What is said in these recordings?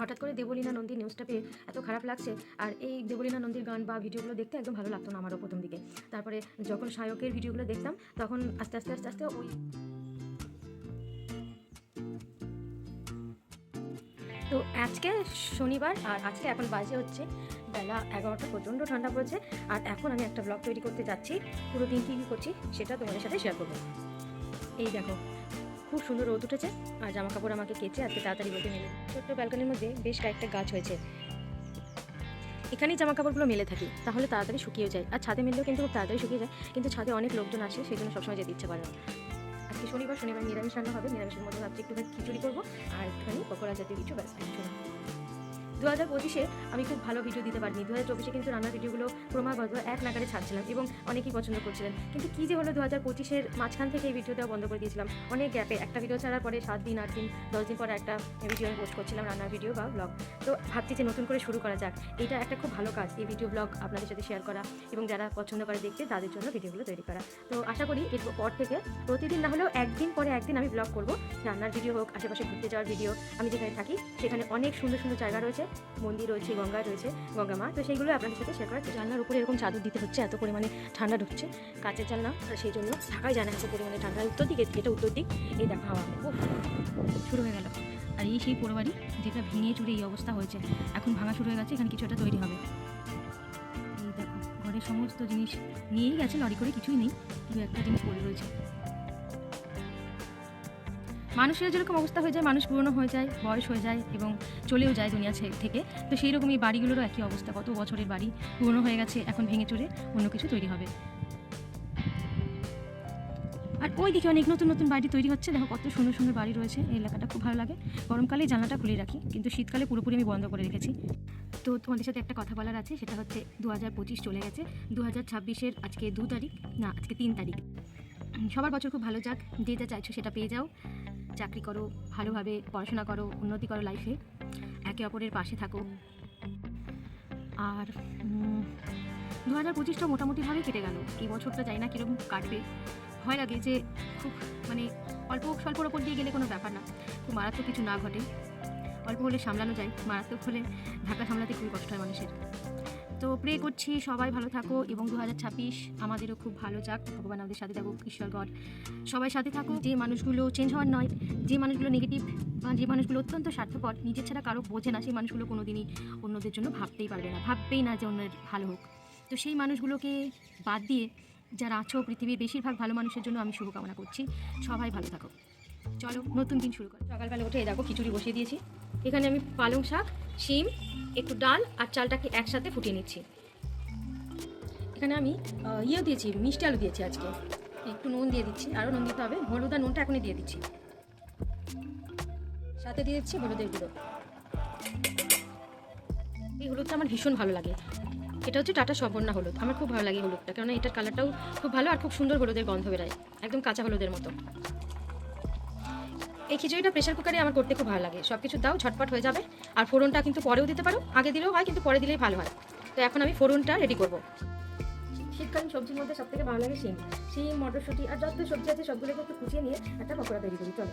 হঠাৎ করে দেবলীনা নন্দীর নিউজটা পেয়ে এত খারাপ লাগছে। আর এই দেবলীনা নন্দীর গান বা ভিডিওগুলো দেখতে একদম ভালো লাগতো না আমারও প্রথম দিকে। তারপরে যখন সায়কের ভিডিওগুলো দেখতাম, তখন আস্তে আস্তে আস্তে আস্তে ওই তো আজকে শনিবার, আর আজকে এখন বাজে হচ্ছে বেলা এগারোটা প্রচণ্ড ঠান্ডা পড়েছে। আর এখন আমি একটা ব্লগ তৈরি করতে যাচ্ছি। পুরো দিন কী কী করছি, সেটা তোমাদের সাথে শেয়ার করব। এই দেখো খুব সুন্দর রোদ উঠেছে আর জামা কাপড় আমাকে কেচে আজকে তাড়াতাড়ি রোদে মেলে ছোট্ট ব্যালকনির মধ্যে বেশ কয়েকটা গাছ হয়েছে। এখানেই জামা কাপড়গুলো মেলে থাকি, তাহলে তাড়াতাড়ি শুকিয়ে যায়। আর ছাদে মেললেও কিন্তু খুব তাড়াতাড়ি শুকিয়ে যায়, কিন্তু ছাদে অনেক লোকজন আসে, সেই জন্য সবসময় যেতে ইচ্ছে করে না। আজকে শনিবার শনিবার নিরামিষ রান্না হবে, নিরামিষের মধ্যে ভাবছি একটুখানি খিচুড়ি করব, আর একটুখানি পকোড়া জাতীয় কিছু ব্যাস কিছু না দু হাজার পঁচিশে আমি খুব ভালো ভিডিও দিতে পারিনি। দু হাজার চব্বিশে কিন্তু রান্নার ভিডিওগুলো ক্রমাগত এক নাগারে ছাড়ছিলাম এবং অনেকেই পছন্দ করছিলেন। কিন্তু কী যে হলো দু হাজার পঁচিশের মাঝখান থেকে এই ভিডিও দেওয়া বন্ধ করে দিয়েছিলাম। অনেক গ্যাপে একটা ভিডিও ছাড়ার পরে সাত দিন, আট দিন, দশ দিন পরে একটা ভিডিও আমি পোস্ট করছিলাম রান্নার ভিডিও বা ব্লগ তো ভাবছি যে নতুন করে শুরু করা যাক। এটা একটা খুব ভালো কাজ, এই ভিডিও ব্লগ আপনাদের সাথে শেয়ার করা এবং যারা পছন্দ করে দেখতে তাদের জন্য ভিডিওগুলো তৈরি করা। তো আশা করি এর পর থেকে প্রতিদিন না হলেও একদিন পরে একদিন আমি ব্লগ করব। রান্নার ভিডিও হোক, আশেপাশে ঘুরতে যাওয়ার ভিডিও আমি যেখানে থাকি সেখানে অনেক সুন্দর সুন্দর জায়গা রয়েছে। মন্দির রয়েছে, গঙ্গা রয়েছে, গঙ্গা মা। তো সেইগুলো আপনাদের সাথে শেয়ার করা জানলার উপরে এরকম চাদর দিতে হচ্ছে, এত পরিমাণে ঠান্ডা ঢুকছে, কাঁচের জানলা আর সেই জন্য থাকাই জানা এত পরিমাণে ঠান্ডা। উত্তর দিকে এটা উত্তর দিক, এই দেখা হাওয়া। শুরু হয়ে গেল। আর এই সেই পোড়ো বাড়ি যেটা ভেঙে চুরে এই অবস্থা হয়েছে, এখন ভাঙা শুরু হয়ে গেছে, এখানে কিছু একটা তৈরি হবে। এই দেখো, ঘরের সমস্ত জিনিস নিয়েই গেছে, লরি করে কিছুই নেই কিন্তু একটা জিনিস পড়ে রয়েছে। মানুষের যেরকম অবস্থা হয়ে যায়, মানুষ পুরনো হয়ে যায়, বয়স হয়ে যায় এবং চলেও যায় দুনিয়া থেকে। তো সেই রকম এই বাড়িগুলোরও একই অবস্থা, কত বছরের বাড়ি পুরনো হয়ে গেছে, এখন ভেঙে চুরে অন্য কিছু তৈরি হবে। আর ওই দিকে অনেক নতুন নতুন বাড়ি তৈরি হচ্ছে। দেখো কত সুন্দর সুন্দর বাড়ি রয়েছে, এই এলাকাটা খুব ভালো লাগে। গরমকালে জানলাটা খুলে রাখি, কিন্তু শীতকালে পুরোপুরি আমি বন্ধ করে রেখেছি। তো তোমাদের সাথে একটা কথা বলার আছে, সেটা হচ্ছে দু হাজার পঁচিশ চলে গেছে। দু হাজার ছাব্বিশের আজকে দু তারিখ, না, আজকে তিন তারিখ। সবার বছর খুব ভালো যাক, যে যা চাইছো সেটা পেয়ে যাও। চাকরি করো, ভালোভাবে পড়াশোনা করো, উন্নতি করো লাইফে একে অপরের পাশে থাকো। আর দু হাজার পঁচিশটা মোটামুটিভাবে কেটে গেল। এই বছরটা যাই না কীরকম কাটবে। ভয় লাগে যে খুব মানে অল্প, স্বল্পর ওপর দিয়ে গেলে কোনো ব্যাপার না। খুব মারাত্মক কিছু না ঘটে। অল্প হলে সামলানো যায়। মারাত্মক হলে ঢাকা সামলাতে খুবই কষ্ট হয় মানুষের। তো প্রে করছি সবাই ভালো থাকো এবং দু হাজার ছাব্বিশ আমাদেরও খুব ভালো যাক। ভগবান আমাদের সাথে থাকুক ঈশ্বর গড সবাই সাথে থাকুক। যে মানুষগুলো চেঞ্জ হওয়ার নয়, যে মানুষগুলো নেগেটিভ যে মানুষগুলো অত্যন্ত স্বার্থপর, নিজের ছাড়া কারও বোঝে না, সেই মানুষগুলো কোনো দিনই অন্যদের জন্য ভাবতেই পারবে না, ভাববেই না যে অন্যের ভালো হোক। তো সেই মানুষগুলোকে বাদ দিয়ে যারা আছো পৃথিবীর বেশিরভাগ ভালো মানুষের জন্য আমি শুভকামনা করছি। সবাই ভালো থাকো। চলো, নতুন দিন শুরু করো। সকালবেলা উঠে দেখো খিচুড়ি বসিয়ে দিয়েছি। এখানে আমি পালং শাক, শিম একটু ডাল আর চালটাকে একসাথে ফুটিয়ে নিচ্ছি। এখানে আমি ইয়েও দিয়েছি, মিষ্টি আলু দিয়েছি আজকে। একটু নুন দিয়ে দিচ্ছি, আরও নুন দিতে হবে। হলুদ নুনটা এখনই দিয়ে দিচ্ছি। সাথে দিয়ে দিচ্ছি হলুদের গুঁড়ো। এই হলুদটা আমার ভীষণ ভালো লাগে। এটা হচ্ছে টাটা সম্পূর্ণ হলুদ। আমার খুব ভালো লাগে হলুদটা, কেননা এটার কালারটাও খুব ভালো আর খুব সুন্দর হলুদের গন্ধ বেরায়। একদম কাঁচা হলুদের মতো। এই খিচুড়িটা প্রেশার কুকারে আমার করতে খুব ভালো লাগে। সব কিছু দাও, ঝটপট হয়ে যাবে। আর ফোড়নটা কিন্তু পরেও দিতে পারো। আগে দিলেও হয়, কিন্তু পরে দিলেই ভালো হয়। তো এখন আমি ফোড়নটা রেডি করব। শীতকালীন সবজির মধ্যে সব থেকে ভালো লাগে শিম। শিম, মটরশুঁটি আর যত সবজি আছে সবগুলোকে একটু কুচিয়ে নিয়ে একটা পকোড়া তৈরি করি। চলো।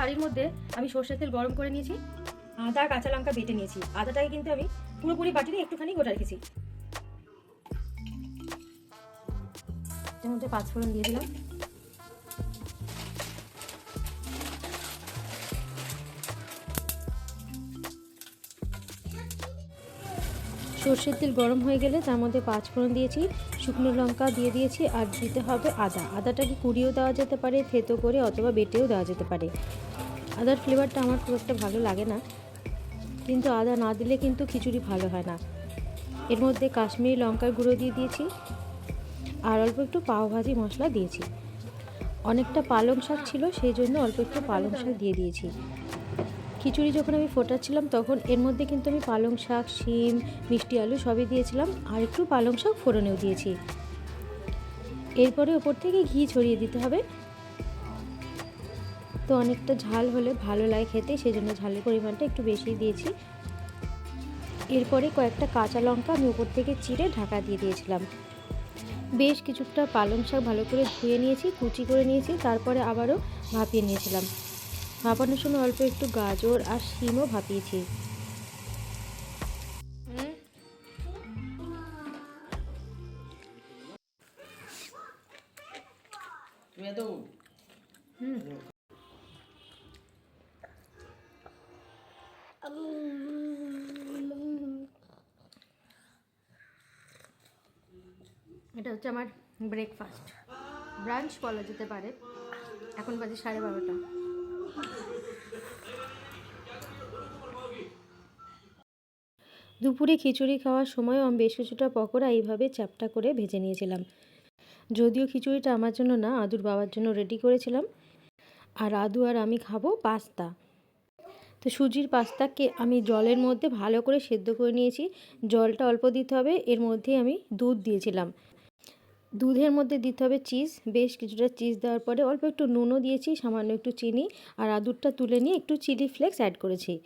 হাঁড়ির মধ্যে আমি সর্ষের তেল গরম করে নিয়েছি, আদা, কাঁচা লঙ্কা বেটে নিয়েছি। আদাটাকে কিন্তু আমি পুরোপুরি বাটিতে একটুখানি গোটা রেখেছি। মধ্যে পাঁচফোড়ন দিয়ে দিলাম। সর্ষের তেল গরম হয়ে গেলে তার মধ্যে পাঁচ ফোড়ন দিয়েছি। শুকনো লঙ্কা দিয়ে দিয়েছি আর দিতে হবে আদা। আদাটাকে কুড়িয়েও দেওয়া যেতে পারে, থেতো করে অথবা বেটেও দেওয়া যেতে পারে। আদার ফ্লেভারটা আমার খুব একটা ভালো লাগে না, কিন্তু আদা না দিলে কিন্তু খিচুড়ি ভালো হয় না। এর মধ্যে কাশ্মীরি লঙ্কার গুঁড়ো দিয়ে দিয়েছি আর অল্প একটু পাও ভাজি মশলা দিয়েছি। অনেকটা পালং শাক ছিল, সেই জন্য অল্প একটু পালং শাক দিয়ে দিয়েছি। খিচুড়ি যখন আমি ফোটাচ্ছিলাম, তখন এর মধ্যে কিন্তু আমি পালং শাক, শিম, মিষ্টি, আলু সবই দিয়েছিলাম আর একটু পালং শাক ফোড়নেও দিয়েছি। এরপরে ওপর থেকে ঘি ছড়িয়ে দিতে হবে। তো অনেকটা ঝাল হলে ভালো লাগে খেতে সেই জন্য ঝালের পরিমাণটা একটু বেশি দিয়েছি। এরপরে কয়েকটা কাঁচা লঙ্কা আমি উপর থেকে চিড়ে ঢাকা দিয়ে দিয়েছিলাম। বেশ কিছুটা পালং শাক ভালো করে ধুয়ে নিয়েছি, কুচি করে নিয়েছি, তারপরে আবারও ভাপিয়ে নিয়েছিলাম। ভাপানোর সময় অল্প একটু গাজর আর শিমও ভাপিয়েছি। এটা হচ্ছে আমার ব্রেকফাস্ট ব্রাঞ্চ বলা যেতে পারে। এখন বাজে সাড়ে বারোটা। দুপুরে খিচুড়ি খাওয়ার সময় আমি বেশ কিছুটা পকোড়া এইভাবে চ্যাপটা করে ভেজে নিয়েছিলাম। যদিও খিচুড়িটা আমার জন্য না, আদুর বাবার জন্য রেডি করেছিলাম। আর আদু আর আমি খাব পাস্তা। তো সুজির পাস্তাকে আমি জলের মধ্যে ভালো করে সেদ্ধ করে নিয়েছি। জলটা অল্প দিতে হবে, এর মধ্যে আমি দুধ দিয়েছিলাম। দুধের মধ্যে দিতে হবে চিজ। বেশ কিছুটা চিজ দেওয়ার পরে অল্প একটু নুনও দিয়েছি সামান্য একটু চিনি আর আদুরটা তুলে নিয়ে একটু চিলি ফ্লেক্স অ্যাড করেছি।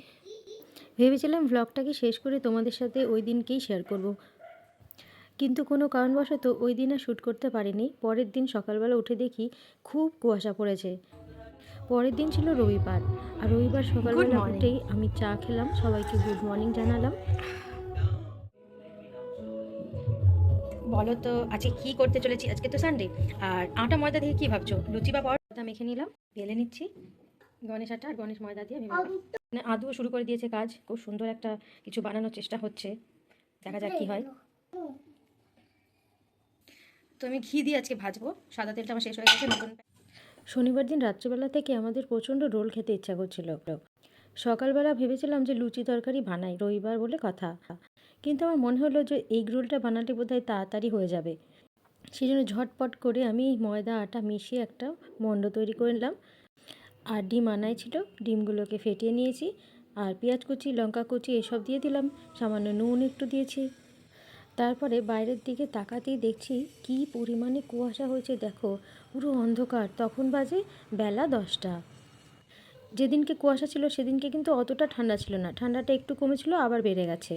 ভেবেছিলাম ভ্লগটাকে শেষ করে তোমাদের সাথে ওই দিনকেই শেয়ার করব। কিন্তু কোনো কারণবশত ওই দিন আর শ্যুট করতে পারিনি। পরের দিন সকালবেলা উঠে দেখি খুব কুয়াশা পড়েছে। পরের দিন ছিল রবিবার। আর রবিবার সকালবেলা. উঠেই আমি চা খেলাম সবাইকে গুড মর্নিং জানালাম। বলো তো আজকে কি করতে চলেছি? আজকে তো সানডে আর আটা ময়দা দিয়ে কি ভাবছ? লুচি বা পরোটা? মেখে নিলাম, বেলে নিচ্ছি। গণেশ আটা আর গণেশ ময়দা দিয়ে। মানে আদুও শুরু করে দিয়েছে কাজ, খুব সুন্দর একটা কিছু বানানোর চেষ্টা হচ্ছে। দেখা যাক কি হয়। তো আমি ঘি দিয়ে আজকে ভাজবো। সাদা তেলটা আমার শেষ হয়ে গেছে, নতুন শনিবার দিন রাত্রিবেলা থেকে আমাদের প্রচণ্ড রোল খেতে ইচ্ছা করছিল। সকালবেলা ভেবেছিলাম যে লুচি তরকারি বানাই, রবিবার বলে কথা। কিন্তু আমার মনে হলো যে এগ রোলটা বানালে বোধহয় তাড়াতাড়ি হয়ে যাবে। সেই জন্য ঝটপট করে আমি ময়দা, আটা মিশিয়ে একটা মণ্ড তৈরি করে নিলাম। আর ডিম আনাই ছিল, ডিমগুলোকে ফেটিয়ে নিয়েছি। আর পেঁয়াজ কুচি, লঙ্কা কুচি এসব দিয়ে দিলাম। সামান্য নুন একটু দিয়েছি। তারপরে বাইরের দিকে তাকাতেই দেখছি কি পরিমাণে কুয়াশা হয়েছে দেখো। পুরো অন্ধকার, তখন বাজে বেলা দশটা। যেদিনকে কুয়াশা ছিল, সেদিনকে কিন্তু অতটা ঠান্ডা ছিল না। ঠান্ডাটা একটু কমেছিল, আবার বেড়ে গেছে।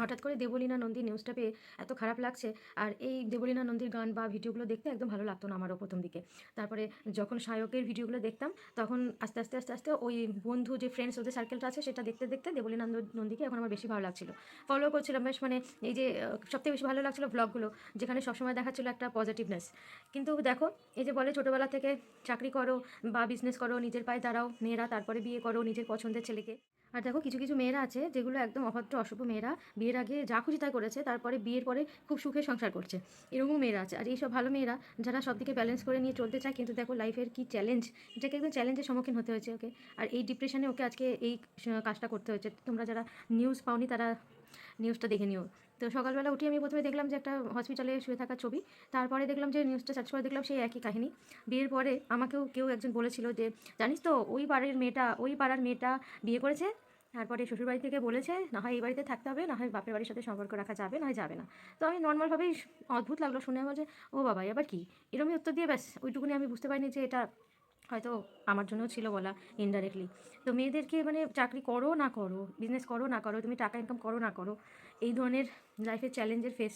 হঠাৎ করে দেবলীনা নন্দী নিউজটা পেয়ে এত খারাপ লাগছে। আর এই দেবলীনা নন্দীর গান বা ভিডিওগুলো দেখতে একদম ভালো লাগতো না আমারও প্রথম দিকে। তারপরে যখন সায়কের ভিডিওগুলো দেখতাম, তখন আস্তে আস্তে আস্তে আস্তে ওই বন্ধু যে ফ্রেন্ডস ওদের সার্কেলটা আছে, সেটা দেখতে দেখতে দেবলিনানন্দ নন্দীকে এখন আমার বেশি ভালো লাগছিল। ফলো করছিলাম বেশ মানে এই যে সবথেকে বেশি ভালো লাগছিল ব্লগগুলো যেখানে সবসময় দেখাচ্ছিল একটা পজিটিভনেস কিন্তু দেখো, এই যে বলে ছোটোবেলা থেকে চাকরি করো বা বিজনেস করো, নিজের পায়ে দাঁড়াও, মেয়েরা তারপরে বিয়ে করো, নিজের পছন্দের ছেলেকে। আর দেখো কিছু কিছু মেয়েরা আছে যেগুলো একদম অভদ্র, অশুভ মেয়েরা। বিয়ের আগে যা খুশি তাই করেছে, তারপরে বিয়ের পরে খুব সুখে সংসার করছে। এরকমও মেয়েরা আছে। আর এইসব ভালো মেয়েরা যারা সব দিকে ব্যালেন্স করে নিয়ে চলতে চায়, কিন্তু দেখো লাইফের কি চ্যালেঞ্জ এটাকে একদম চ্যালেঞ্জের সম্মুখীন হতে হয়েছে ওকে। আর এই ডিপ্রেশনে ওকে আজকে এই কাজটা করতে হয়েছে। তোমরা যারা নিউজ পাওনি তারা নিউজটা দেখে নিও। তো সকালবেলা উঠে আমি প্রথমে দেখলাম যে একটা হসপিটালে শুয়ে থাকা ছবি, তারপরে দেখলাম যে নিউজটা সার্চ করে দেখলাম সেই একই কাহিনী। বিয়ের পরে আমাকেও কেউ একজন বলেছিল যে, জানিস তো, ওই বাড়ির মেয়েটা, ওই পাড়ার মেয়েটা বিয়ে করেছে, তারপরে শ্বশুরবাড়ি থেকে বলেছে, না হয় এই বাড়িতে থাকতে হবে, না হয় বাপের বাড়ির সাথে সম্পর্ক রাখা যাবে, না হয় যাবে না। তো আমি নর্মালভাবেই অদ্ভুত লাগল, শুনে আমার যে, ও বাবা এবার কি? এরমই উত্তর দিয়ে ব্যাস, ওইটুকুনি আমি বুঝতে পারিনি যে এটা হয়তো আমার জন্যও ছিল বলা ইনডাইরেক্টলি তো মেয়েদেরকে মানে চাকরি করো না করো বিজনেস করো না করো, তুমি টাকা ইনকাম করো না করো এই ধরনের লাইফের চ্যালেঞ্জের ফেস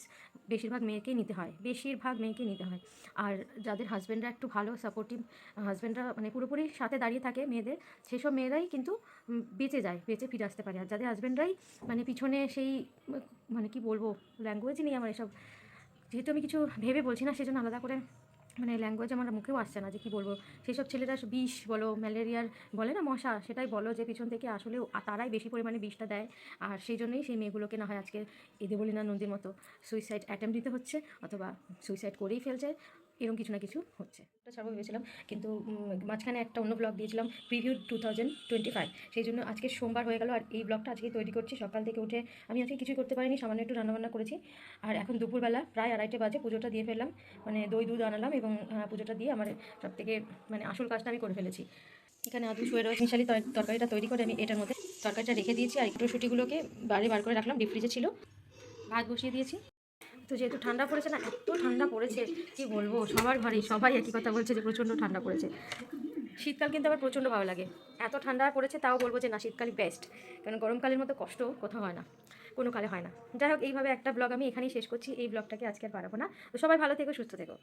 বেশিরভাগ মেয়েকেই নিতে হয়, বেশিরভাগ মেয়েকেই নিতে হয়। আর যাদের হাজব্যান্ডরা একটু ভালো সাপোর্টিভ হাজব্যান্ডরা মানে পুরোপুরি সাথে দাঁড়িয়ে থাকে মেয়েদের, সেসব মেয়েরাই কিন্তু বেঁচে যায়, বেঁচে ফিরে আসতে পারে। আর যাদের হাজব্যান্ডরাই মানে পিছনে সেই মানে কি বলব ল্যাঙ্গুয়েজই নেই আমার এসব। যেহেতু আমি কিছু ভেবে বলছি না, সেজন্য আলাদা করে মানে ল্যাঙ্গুয়েজ আমার মুখেও আসছে না যে কী বলব। সেসব ছেলেরা বিষ বলো ম্যালেরিয়ার বলে না, মশা, সেটাই বলো যে পিছন থেকে আসলে তারাই বেশি পরিমাণে বিষটা দেয়। আর সেই জন্যই সেই মেয়েগুলোকে না হয় আজকে এদে বলি না নন্দীর মতো সুইসাইড অ্যাটেম্প দিতে হচ্ছে, অথবা সুইসাইড করেই ফেলছে। এরকম কিছু না কিছু হচ্ছে। এটা ছাড়াও ভেবেছিলাম, কিন্তু মাঝখানে একটা অন্য ব্লগ দিয়েছিলাম preview two thousand twenty five সেই জন্য আজকে সোমবার হয়ে গেল, আর এই ব্লগটা আজকে তৈরি করছি। সকাল থেকে উঠে আমি আজকে কিছুই করতে পারিনি, সামান্য একটু রান্নাবান্না করেছি। আর এখন দুপুরবেলা প্রায় আড়াইটে বাজে, পুজোটা দিয়ে ফেললাম। মানে দই দুধ আনালাম এবং পুজোটা দিয়ে আমার সব থেকে মানে আসল কাজটা আমি করে ফেলেছি। এখানে আদু শুয়ে রয়েছে, মিশালি তরকারিটা তৈরি করে আমি এটার মধ্যে তরকারিটা রেখে দিয়েছি, আর মটরশুঁটিগুলোকে বাড়ি বার করে রাখলাম, ডিপ ফ্রিজে ছিল। ভাত বসিয়ে দিয়েছি। তো যেহেতু ঠান্ডা পড়েছে না, এত ঠান্ডা পড়েছে, কি বলব? সবার ঘরে সবাই একই কথা বলছে যে প্রচণ্ড ঠান্ডা পড়েছে। শীতকাল কিন্তু আমার প্রচণ্ড ভালো লাগে। এত ঠান্ডা পড়েছে, তাও বলব যে না, শীতকালই বেস্ট কারণ গরমকালের মতো কষ্ট কোথাও হয় না, কোনো কালে হয় না। যাই হোক, এইভাবে একটা ব্লগ আমি এখানেই শেষ করছি। এই ব্লগটাকে আজকে আর পারব না। তো সবাই ভালো থেকো, সুস্থ থেকো।